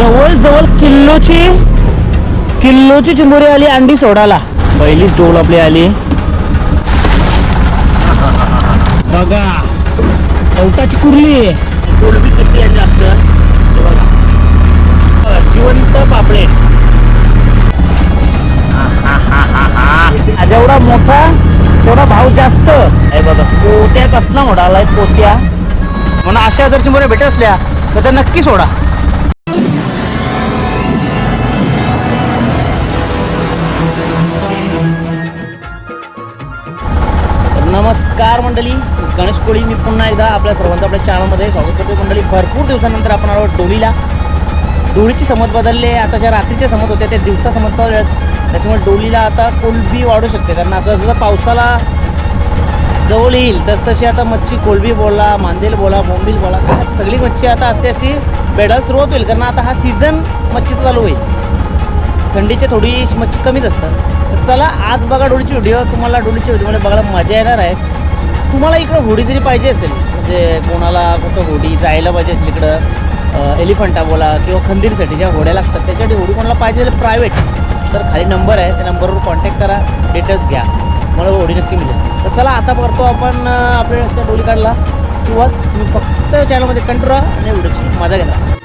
जवळ जवळ किल्लोची किल्लोची चिंबोरी आली अंडी सोडायला. पहिलीच डोल आपली आली. बघा कवटाची कुर्ली. कोलबी किती आहे जास्त. बघा. जिवंत पापलेट जेवढा मोठा तेवढा भाव जास्त. हे बघा. पोट्यात असला मोठा आलाय पोट्या. म्हणून अशा जर चिंबोऱ्या भेटत असल्या तर त्या नक्की सोडा. नमस्कार मंडळी. गणेश कोळी मी पुन्हा एकदा आपल्या सर्वांचं आपल्या चॅनलमध्ये स्वागत करतो मंडळी. भरपूर दिवसानंतर आपण आलो डोलीला. डोलीची समज बदलले आता ज्या रात्रीच्या समज होत्या त्या दिवसा समज चालू आहेत. त्याच्यामुळे डोलीला आता कोलबी वाढू शकते. कारण असं जसं पावसाला जवळ येईल तस तशी आता मच्छी कोलबी बोला मांदेल बोला बोंबील बोला सगळी मच्छी आता असते असती बेडायला सुरुवात होईल. कारण आता हा सीझन मच्छीचा चालू होईल. थंडीचे थोडी मच्छी कमीच असतात. चला आज बघा डोळीची व्हिडिओ तुम्हाला डोळीची व्हिडिओमध्ये बघायला मजा येणार आहे. तुम्हाला इकडं होडी जरी पाहिजे असेल? म्हणजे कोणाला कुठं होडी जायला पाहिजे असेल इकडं एलिफंटा बोला किंवा खंदीरसाठी ज्या होड्या लागतात त्याच्यासाठी होडी कोणाला पाहिजे असेल प्रायव्हेट तर खाली नंबर आहे त्या नंबरवर कॉन्टॅक्ट करा डिटेल्स घ्या. मला होडी नक्की मिळेल. तर चला आता करतो आपण आपल्या डोली काढला. सुरुवात तुम्ही फक्त चॅनलमध्ये कंट्रोल आणि व्हिडिओची मजा घेता.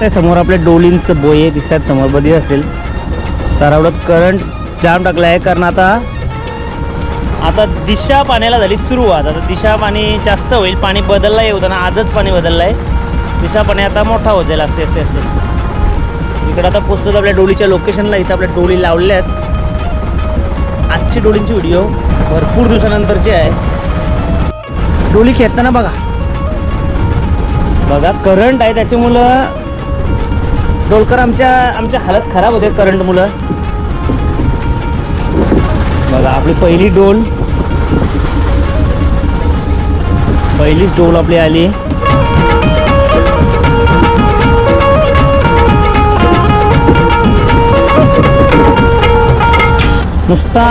त्या समोर आपल्या डोलींचं बोये दिसतात. समोर बधी असतील. तर एवढं करंट जाम टाकलं आहे. कारण आता आता दिशा पाण्याला झाली सुरुवात. आता दिशा पाणी जास्त होईल. पाणी बदललं आहे. होतं ना आजच पाणी बदललं आहे. दिशा पाणी आता मोठा होत जाईल. असते असते असते इकडं आता पोचतो आपल्या डोलीच्या लोकेशनला इथं आपल्या डोली लावल्या आहेत. आजची डोलींची व्हिडिओ भरपूर दिवसानंतरची आहे. डोली खेळताना बघा. बघा करंट आहे. त्याच्यामुळं डोलकर आमच्या आमच्या हालत खराब होते करंट मुलं. बघा आपली पहिली डोल. पहिलीच डोल आपली आली. नुसता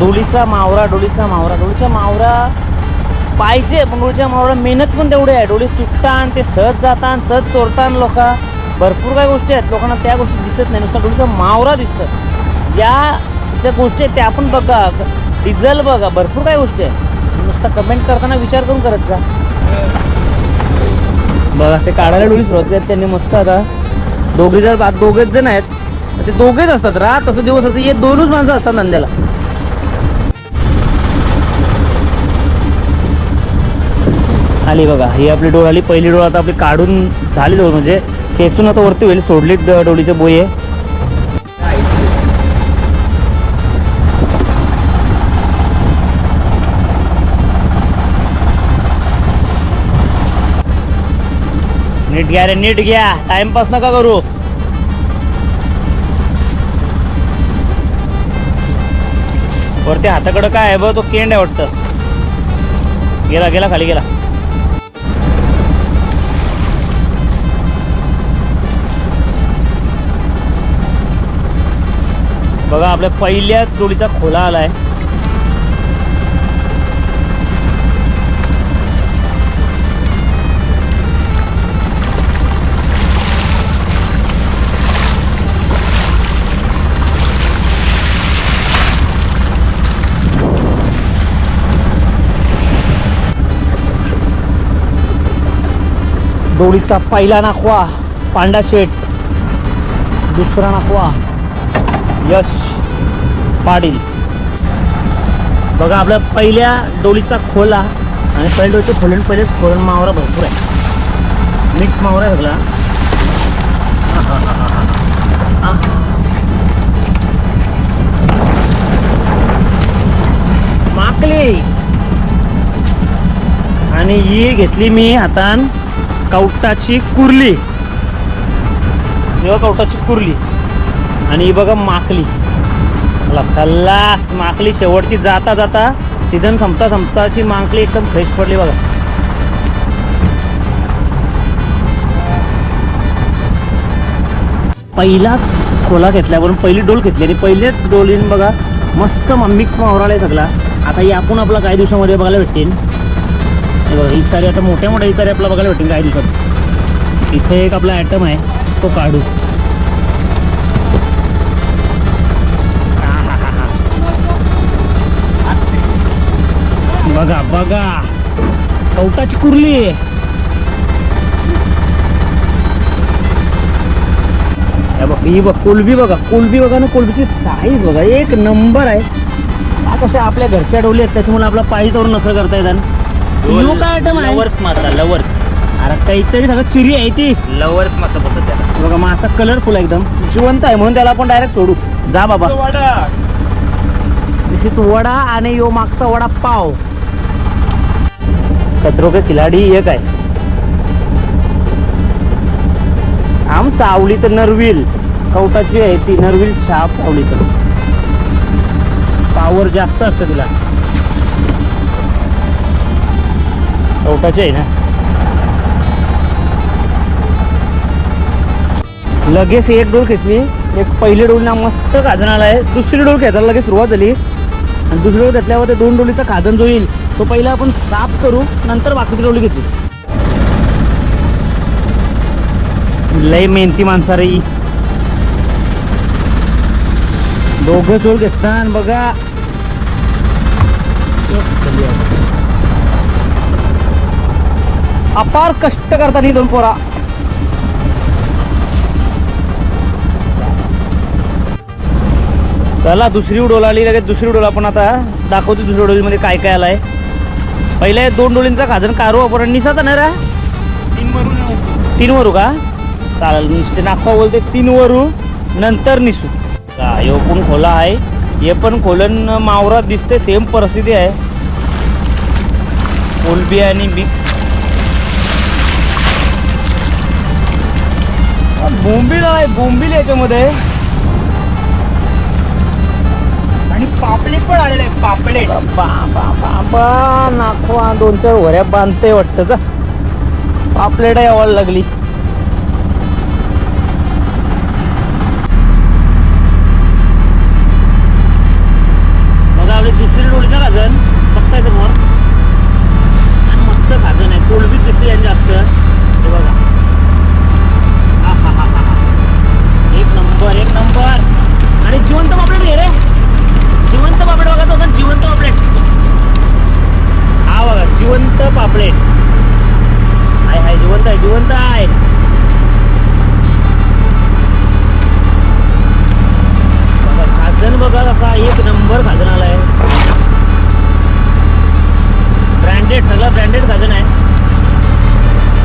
डोलीचा मावरा डोलीचा मावरा डोलीचा मावरा पाहिजे पण डोलीच्या मावरा मेहनत पण तेवढी आहे. डोली आणि ते सहज जातान सहज तोडता लोक. भरपूर काही गोष्टी आहेत. लोकांना त्या गोष्टी दिसत नाही. नुसता डोळीचा मावरा दिसतं या ज्या गोष्टी आहेत त्या आपण बघा. डिझेल बघा. भरपूर काही गोष्टी आहेत. नुसता कमेंट करताना विचार करून करत जा. बघा ते काढायला डोळी सुरुवात आहेत. त्यांनी मस्त आता दोघे जर दोघेच जण आहेत. ते दोघेच असतात. रात असं दिवस असतं हे दोनच माणसं असतात नंद्याला आली बघा. ही आपली डोळ आली पहिली डोळ आता आपली काढून झाली डोळ म्हणजे खेचून आता वरती होईल. सोडलीत ड- डोलीचे बोये. नीट घ्या रे नीट घ्या. टाइमपास नका करू. वरती हाताकडं काय आहे बघ तो केंड आहे वाटतं. गेला गेला खाली गेला. बघा आपल्या पहिल्याच डोळीचा खोला आलाय. डोळीचा पहिला नाखवा पांडा शेट दुसरा नाखवा. यश पाटील. बघा आपल्या पहिल्या डोलीचा खोला आणि पहिल्या डोलीच्या खोलून पहिलेच खोलून मावरा भरपूर आहे. मिक्स मावरा आहे सगळा. माकली. आणि ही घेतली मी हातान कवटाची कुर्ली. किंवा कवटाची कुर्ली. आणि ही बघा माकली खलास खल्लास माकली शेवटची जाता जाता सीझन संपता संपताची माकली एकदम फ्रेश पडली बघा. पहिलाच खोला घेतल्या पहिली डोल घेतली आणि पहिलेच डोलीन बघा मस्त मिक्स मावराला आहे सगळा. आता ही आपण आपला काही दिवसामध्ये बघायला भेटतील. इचारी आता मोठ्या मोठ्या इचारी आपल्याला बघायला भेटेल काही दिवसात. इथे एक आपला ॲटम आहे तो काढू. बघा बघा. कवटाची कुर्ली. आहे हे बघ ही बघ कोलबी बघा. कोलबी बघा ना कोलबीची साईज बघा. एक नंबर आहे. हा कशा आपल्या घरच्या डोली आहेत त्याच्यामुळे आपला पायी तोडून नखर करता येतात यो काय आयटम आहे? लवर्स मासा लवर्स अरे काहीतरी सगळं चिरी आहे ती. लवर्स मासा बोलतात त्याला. बघा मासा कलरफुल एकदम. जिवंत आहे म्हणून त्याला आपण डायरेक्ट सोडू. जा बाबा. दिस वडा आणि यो मागचा वडा पाव. खतरो के खिलाडी एक आहे. आम चावली तर नरविल कवटाची आहे ती नरविल शाप चावली तर. पावर जास्त असतं तिला. कवटाची आहे ना. लगेच एक डोल खेचली एक पहिली डोल ना मस्त खाजन आला आहे दुसरी डोल खेचायला लगेच सुरुवात झाली. आणि दुसरी डोल घेतल्यावर ते दोन डोलीचा खाजन जो येईल तो पहिला आपण साफ करू नंतर बाकीची डोली घेतली. लय मेहनती माणसा रे दोघं डोल घेतात बघा. अपार कष्ट करतात ही दोन पोरा. चला दुसरी उडोल आली लगेच दुसरी उडोल आपण आता दाखवतो दुसऱ्या उडोलीमध्ये काय काय आलाय. पहिले दोन डोलींचा खाजन कारू आपण निसाचा ना रा? तीन वरू का? चालेल नुसते नागपा बोलते तीन वरू नंतर निसू. का यो पण खोला आहे. हे पण खोलन मावरात दिसते सेम परिस्थिती आहे. कोलबी आणि मिक्स बोंबील आहे बोंबील याच्यामध्ये. पापलेट पण आलेले आहे पापलेट. बाबा बाबा नाखवा दोन चार वऱ्या बांधते वाटतं का पापलेट यावायला लागली. ब्रँडेड गाजन आहे.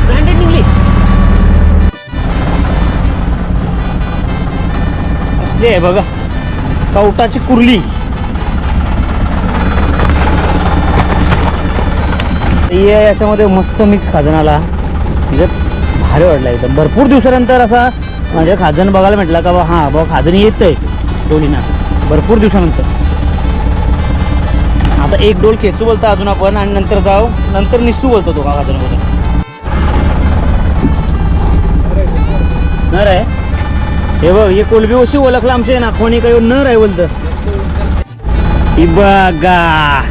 ब्रँडेड निघली. असली आहे बघा. कवटाची कुर्ली. याच्यामध्ये मस्त मिक्स खाजन आला म्हणजे भारी वाटला एकदम. भरपूर दिवसानंतर असा म्हणजे खाजन बघायला म्हटलं का बा हां बा खाजन येतंय डोलीना भरपूर दिवसानंतर. आता एक डोल खेचू बोलतो अजून आपण आणि नंतर जाऊ. नंतर निसू बोलतो तो काका खाजन बोलतो नर आहे. हे बघ हे कोलबी अशी ओळखला आमच्या नाखवणी काही नर आहे बोलतं. ही बघा.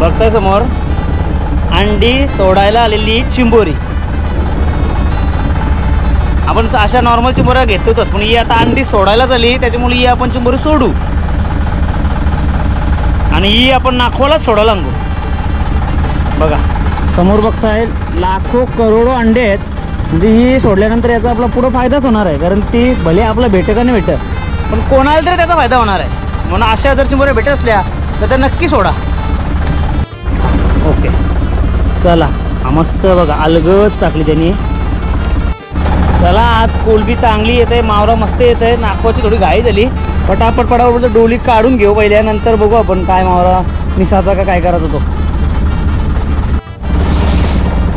बघताय समोर? अंडी सोडायला आलेली चिंबोरी. आपण अशा नॉर्मल चिंबोऱ्या घेतोच पण ही आता अंडी सोडायला झाली त्याच्यामुळे ही आपण चिंबोरी सोडू. आणि ही आपण नाखवालाच सोडायला आणू बघा. समोर बघताय लाखो करोडो अंडे आहेत. म्हणजे ही सोडल्यानंतर याचा आपला पुढं फायदाच होणार आहे कारण ती भले आपला भेटं का नाही भेटत पण कोणाला तरी त्याचा फायदा होणार आहे. म्हणून अशा जर चिंबोऱ्या भेटत असल्या तर त्या नक्की सोडा. ओके. चला. हा मस्त बघा अलगच टाकली त्यांनी. चला आज कोलबी चांगली येते मावरा मस्त येत आहे नागपूरची थोडी घाई झाली. पटापट पटापट म्हणजे डोली काढून घेऊ पहिल्यानंतर बघू आपण काय मावरा निसाचा का काय करायचा तो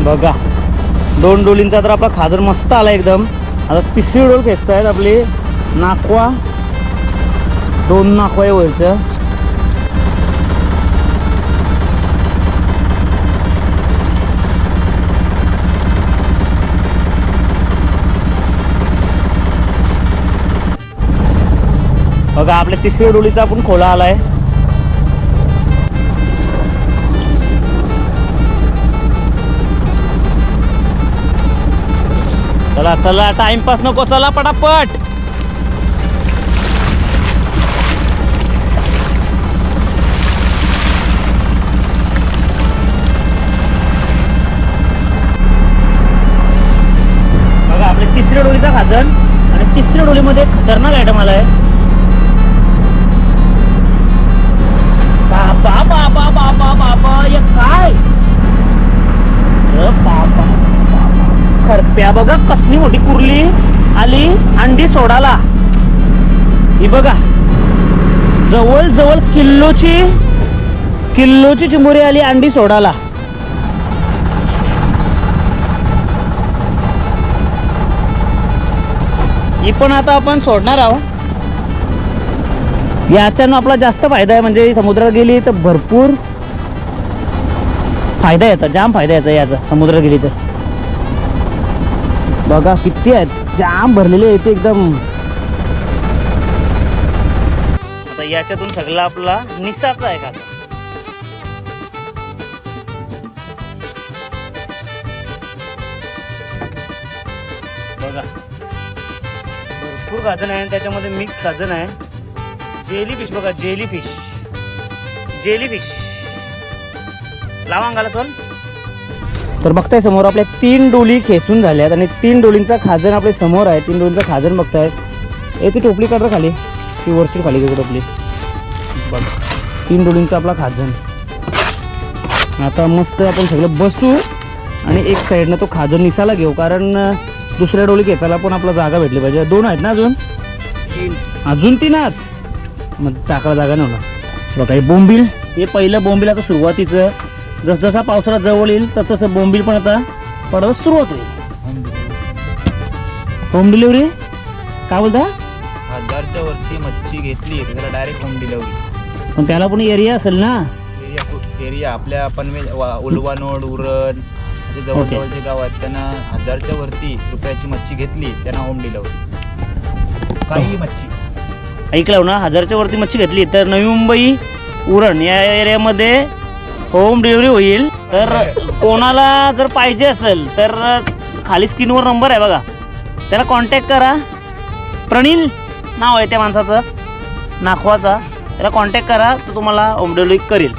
बघा दोन डोलींचा तर आपला खाजर मस्त आला एकदम. आता तिसरी डोल आहेत आपली नाकवा दोन नाकवा आहे वरचं. बघा आपल्या तिसऱ्या डोलीचा आपण खोला आलाय. चला चला टाइमपास नको चला पटापट. बघा आपल्या तिसऱ्या डोलीचा खाजन आणि तिसऱ्या डोलीमध्ये खतरनाक आयटम आला आहे प्या बघा कसली मोठी कुर्ली आली अंडी सोडाला ही बघा. जवळ जवळ किल्लोची किल्लोची चिमुरी आली अंडी सोडाला ही पण आता आपण सोडणार आहोत. याच्यानं आपला जास्त फायदा आहे म्हणजे समुद्रात गेली तर भरपूर फायदा याचा जाम फायदा याचा याचा समुद्रात गेली तर. बघा किती आहेत. जाम भरलेले आहेत ते एकदम. आता याच्यातून सगळा आपला निसाचा आहे का? बघा. भरपूर गाजन आहे आणि त्याच्यामध्ये मिक्स गाजन आहे. जेली फिश बघा जेली फिश जेली फिश लावा चल. तर बघताय समोर आपल्या तीन डोली खेचून झाल्यात आणि तीन डोलींचा खाजन आपल्यासमोर आहे. तीन डोलींचा खाजन बघताय. ए ती टोपली काढ खाली. ती वरची खाली गेली टोपली. बघ. तीन डोलींचा आपला खाजन. आता मस्त आपण सगळं बसू आणि एक साईडनं तो खाजन निसाला घेऊ कारण दुसऱ्या डोली खेचायला पण आपला जागा भेटली पाहिजे. दोन आहेत ना अजून? अजून तीन आहेत? मग टाकायला जागा होणार. बघा हे बोंबील. हे पहिलं बोंबील आता सुरुवातीचं. जसजसा पावसाळा जवळ येईल तर तसं बोंबील पण आता पडायला सुरुवात होईल. होम डिलिव्हरी काय बोलता? हजारच्या वरती मच्छी घेतली तर त्याला डायरेक्ट होम डिलिव्हरी पण त्याला पण एरिया असेल ना? एरिया एरिया आपल्या पनवेल वा- उलवानोड उरण असे जवळजवळचे गाव आहेत. त्यांना हजारच्या वरती रुपयाची मच्छी घेतली त्यांना होम डिलिव्हरी काही मच्छी. ऐकलं ना हजारच्या वरती मच्छी घेतली तर नवी मुंबई उरण या एरियामध्ये होम डिलिव्हरी होईल. तर कोणाला जर पाहिजे असेल तर खाली स्क्रीनवर नंबर आहे बघा. त्याला कॉन्टॅक्ट करा. प्रणील नाव आहे त्या माणसाचं. नाखवाचा. त्याला कॉन्टॅक्ट करा तो तुम्हाला होम डिलिव्हरी करेल.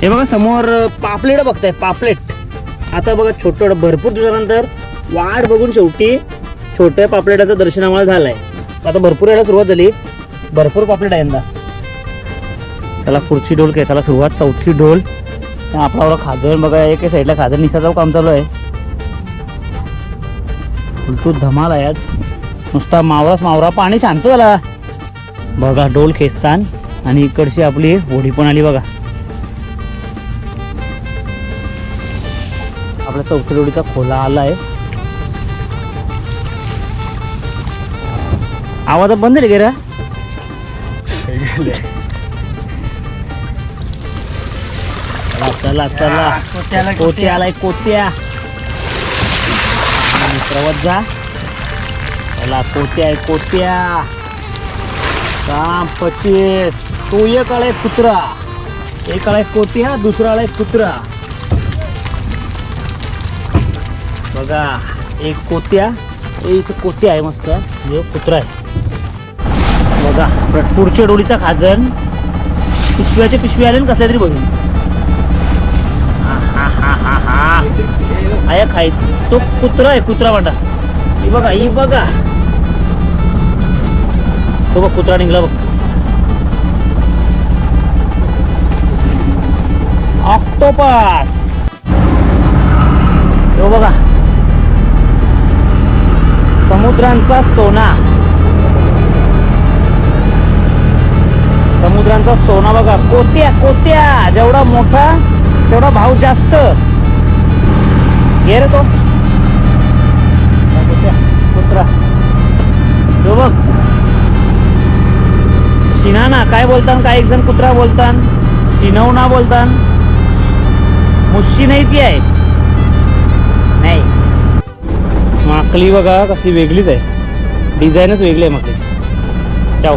हे बघा समोर पापलेट बघताय पापलेट. आता बघा छोटं भरपूर दिवसानंतर वाढ बघून शेवटी छोट्या पापलेटाचं दर्शन आम्हाला झालंय. आता भरपूर यायला सुरुवात झाली. भरपूर पापलेट आहे यंदा. त्याला खुर्ची डोल काय त्याला सुरुवात चौथी डोल आणि आपला एवढा खाजन बघा एक साईडला खाजन निसाचं काम चालू आहे. उलटू धमाल आहे आज. नुसता मावराच मावरा पाणी शांत झाला. बघा डोल खेचतान. आणि इकडची आपली होडी पण आली बघा. आपल्या चौथी डोळीचा खोला आलाय आवाज बंद आहे गेरा चला चला. कोत्या आलाय कोत्या मित्रवत जा. चला कोत्या आहे कोत्या काम पचीस. तो एक आलाय कुत्रा. एक आलाय कोत्या दुसरा आलाय कुत्रा. बघा एक कोत्या ए, इथे कोत्या आहे मस्त. म्हणजे कुत्रा आहे. बघा पुढच्या डोलीचा खाजन पिशव्याचे पिशवी आले ना कसल्या तरी बघून. हा, हा, हा, हा, हा. तो कुत्रा आहे कुत्रा म्हणा ही बघा ही बघा तो बघ कुत्रा निघला बघ ऑक्टोपस तो बघा समुद्रांचा सोना समुद्रांचा सोना बघा कोत्या कोत्या जेवढा मोठा तेवढा भाव जास्त. घे रे तो. कुत्रा. तो बघ. शिनाना काय बोलतान काय एक जण कुत्रा बोलतान? शिनवना बोलतान. मुशी नाही ती आहे. नाही. माकली बघा कसली वेगळीच आहे. डिझाईनच वेगळी आहे माकली. जाऊ.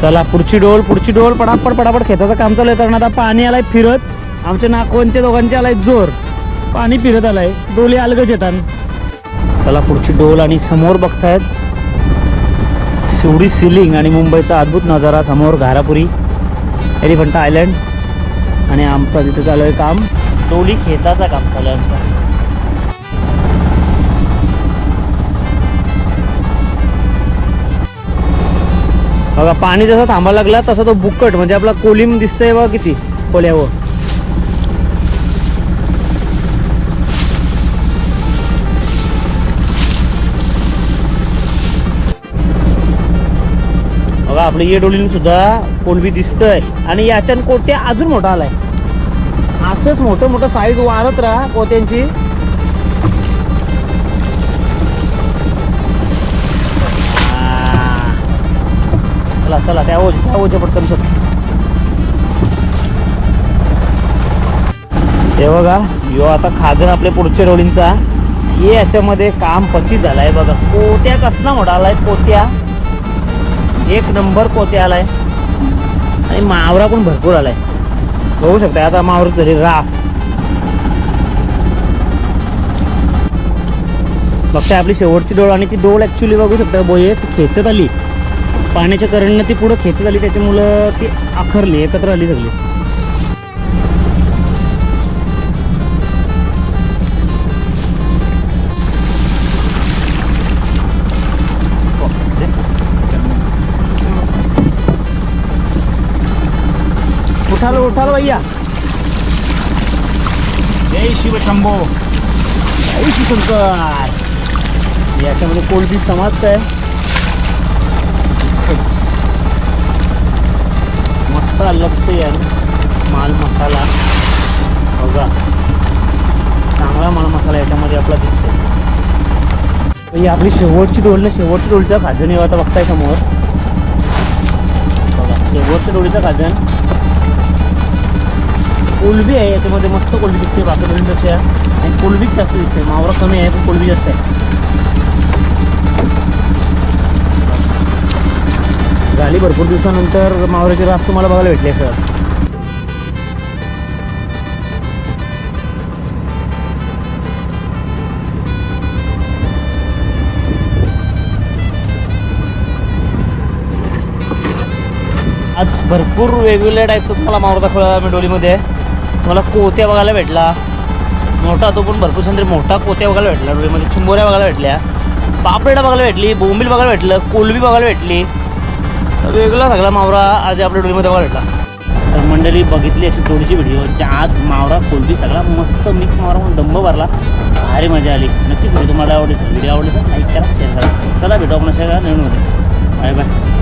चला पुढची डोल पुढची डोल पडापड पडापड खेचाचं काम चालू आहे. कारण आता पाणी आलाय फिरत. आमच्या नागवनच्या दोघांचे आलाय जोर. पाणी फिरत आलाय. डोली अलगच येतात. चला पुढची डोल आणि समोर बघतायत. शिवडी सिलिंग आणि मुंबईचा अद्भुत नजारा समोर घारापुरी एलिफंटा आयलंड आणि आमचा तिथे चालू आहे काम. डोली खेचाचा काम चालू आहे आमचा. बघा पाणी जसं थांबायला लागला तसा तो बुक्कट म्हणजे आपला कोलिम दिसतंय बघा किती कोल्यावर बघा आपल्या येडोलीने सुद्धा कोलबी दिसतंय. आणि याच्यान कोट्या अजून मोठा आलाय. असंच मोठं मोठं साईज वाढत राहा कोत्यांची चला चला त्या ओझ त्या ओझे पटकन चल. हे बघा यो आता खाजन आपले पुढच्या रोलिंगचा ये याच्यामध्ये काम पचित झालाय बघा. कोट्या कसला मोठा आलाय पोत्या. एक नंबर पोत्या आलाय. आणि मावरा पण भरपूर आलाय. बघू शकता आता मावर तरी रास. बघताय आपली शेवटची डोळ आणि ती डोळ ॲक्च्युली बघू शकता बोये ती खेचत आली. पाण्याच्या करंटनं ती पुढं खेचत झाली त्याच्यामुळं ती आखरली एकत्र आली सगळी. उठालो उठालो भैया. जय शिवशंभो जय शिवशंकर याच्यामध्ये कोलबी समास्त आहे मस्त अलगस्त यार. माल मसाला. बघा. चांगला माल मसाला याच्यामध्ये आपला दिसतो ही आपली शेवटची डोल ना शेवटची भाजन येऊ आता बघताय समोर. बघा शेवटच्या डोळीचं भाजन कोलबी आहे याच्यामध्ये मस्त कोलबी दिसते बाकी डोलींपेक्षा आणि कोलबीच जास्त दिसते. मावरा कमी आहे पण कोलबी जास्त आहे. झाली भरपूर दिवसानंतर मावऱ्याची रास तुम्हाला बघायला भेटले सर आज भरपूर वेगवेगळ्या टाईपचं तुम्हाला मावरा दाखवला मिडोलीमध्ये तुम्हाला कोत्या बघायला भेटला. मोठा तो पण भरपूर छंद मोठा कोत्या बघायला भेटला डोळीमध्ये चिंबोऱ्या बघायला भेटल्या. पापलेटा बघायला भेटली. बोंबील बघायला भेटलं. कोलबी बघायला भेटली. वेगळा सगळा मावरा आज आपल्या डोलीमध्ये वाढला तर मंडळी बघितली अशी थोडीशी व्हिडिओ ज्या आज मावरा कोलबी सगळा मस्त मिक्स मावरा म्हणून दंब भरला. भारी मजा आली. नक्कीच व्हिडिओ तुम्हाला आवडेल व्हिडिओ आवडेल लाईक करा शेअर करा. चला भेटू आपण अशा नवीन मध्ये. Bye bye